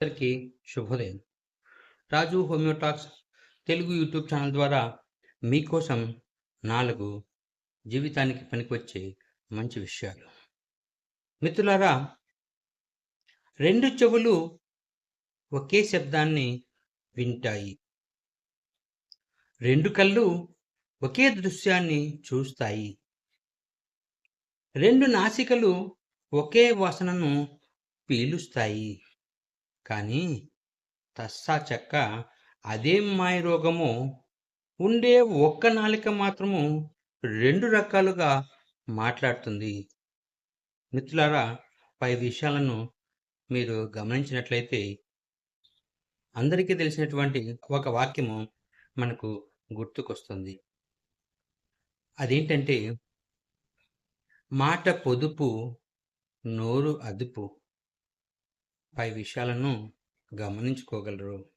అందరికీ శుభోదయం. రాజు హోమియోటాక్స్ తెలుగు యూట్యూబ్ ఛానల్ ద్వారా మీకోసం నాలుగు జీవితానికి పనికొచ్చే మంచి విషయాలు. మిత్రులారా రెండు చెవులు ఒకే శబ్దాన్ని వింటాయి. రెండు కళ్ళు ఒకే దృశ్యాన్ని చూస్తాయి. రెండు నాసికలు ఒకే వాసనను పీలుస్తాయి. కానీ తస్సా చెక్క అదేం మాయ రోగమో ఉండే ఒక్క నాలిక మాత్రము రెండు రకాలుగా మాట్లాడుతుంది. మిత్రులారా పై విషయాలను మీరు గమనించినట్లయితే అందరికీ తెలిసినటువంటి ఒక వాక్యము మనకు గుర్తుకొస్తుంది. అదేంటంటే మాట పొదుపు నోరు అదుపు. పై విషయాలను గమనించుకోగలరు.